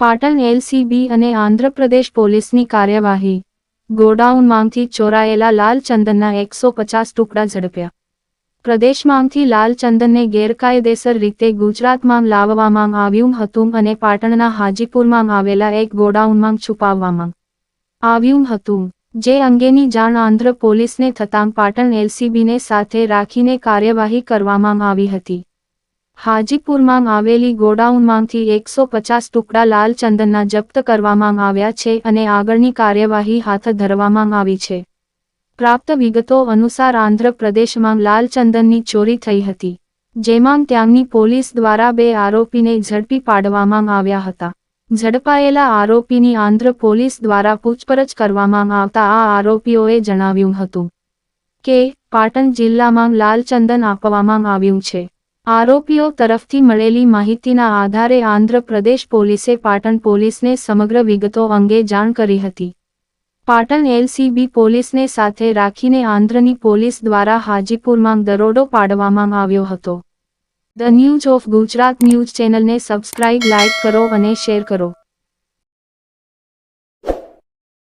Patan LCB અને આંધ્રપ્રદેશ પોલીસની કાર્યવાહી. ગોડાઉનમાંથી ચોરાયેલા લાલ ચંદનના એકસો પચાસ ટુકડા ઝડપ્યા. પ્રદેશમાંથી લાલ ચંદનને ગેરકાયદેસર રીતે ગુજરાતમાં લાવવામાં આવ્યું હતું અને પાટણના હાજીપુરમાં આવેલા એક ગોડાઉનમાં છુપાવવામાં આવ્યું હતું. જે અંગેની જાણ આંધ્ર પોલીસને થતાં પાટણ એલસીબીને સાથે રાખીને કાર્યવાહી કરવામાં આવી હતી. હાજીપુરમાં આવેલી ગોડાઉનમાંથી એકસો પચાસ ટુકડા લાલ ચંદનના જપ્ત કરવામાં આવ્યા છે અને આગળની કાર્યવાહી હાથ ધરવામાં આવી છે. પ્રાપ્ત વિગતો અનુસાર આંધ્ર પ્રદેશમાં લાલ ચંદનની ચોરી થઈ હતી, જેમાં ત્યાંની પોલીસ દ્વારા બે આરોપીને ઝડપી પાડવામાં આવ્યા હતા. ઝડપાયેલા આરોપીની આંધ્ર પોલીસ દ્વારા પૂછપરછ કરવામાં આવતા આ આરોપીઓએ જણાવ્યું હતું કે પાટણ જિલ્લામાં લાલ ચંદન આપવામાં આવ્યું છે. આરોપીઓ તરફથી મળેલી માહિતીના આધારે આંધ્ર પ્રદેશ પોલીસે પાટણ પોલીસને સમગ્ર વિગતો અંગે જાણ કરી હતી. પાટણ એલસીબી પોલીસને સાથે રાખીને આંધ્રની પોલીસ દ્વારા હાજીપુરમાં દરોડો પાડવામાં આવ્યો હતો. The news of Gujarat news ચેનલને સબસ્ક્રાઇબ, લાઇક કરો અને શેર કરો.